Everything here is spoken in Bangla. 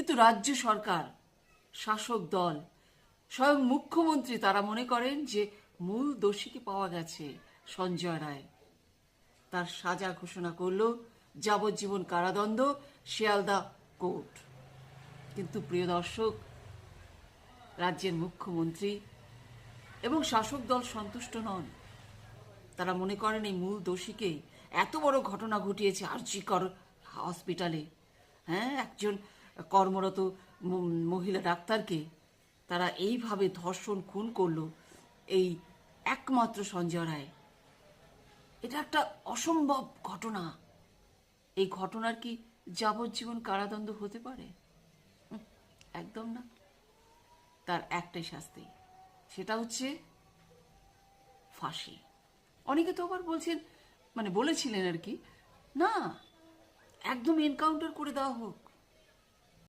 কিন্তু রাজ্য সরকার, শাসক দল, স্বয়ং মুখ্যমন্ত্রী তারা মনে করেন যে মূল দোষীকে পাওয়া গেছে সঞ্জয় রায়। তার সাজা ঘোষণা করল যাবজ্জীবন কারাদণ্ড, শিয়ালদা কোর্ট। কিন্তু প্রিয় দর্শক, রাজ্যের মুখ্যমন্ত্রী এবং শাসক দল সন্তুষ্ট নন। তারা মনে করেন এই মূল দোষীকে এত বড় ঘটনা ঘটিয়েছে আরজিকর হসপিটালে। হ্যাঁ একজন কর্মরত মহিলা ডাক্তারকে তারা এইভাবে ধর্ষণ, খুন করল এই একমাত্র সঞ্জয় রায়। এটা একটা অসম্ভব ঘটনা। এই ঘটনার কি যাবজ্জীবন কারাদণ্ড হতে পারে? একদম না। তার একটাই শাস্তি, সেটা হচ্ছে ফাঁসি। অনেকে তো আবার বলছেন মানে বলেছিলেন আর কি, না, একদম এনকাউন্টার করে দেওয়া হোক।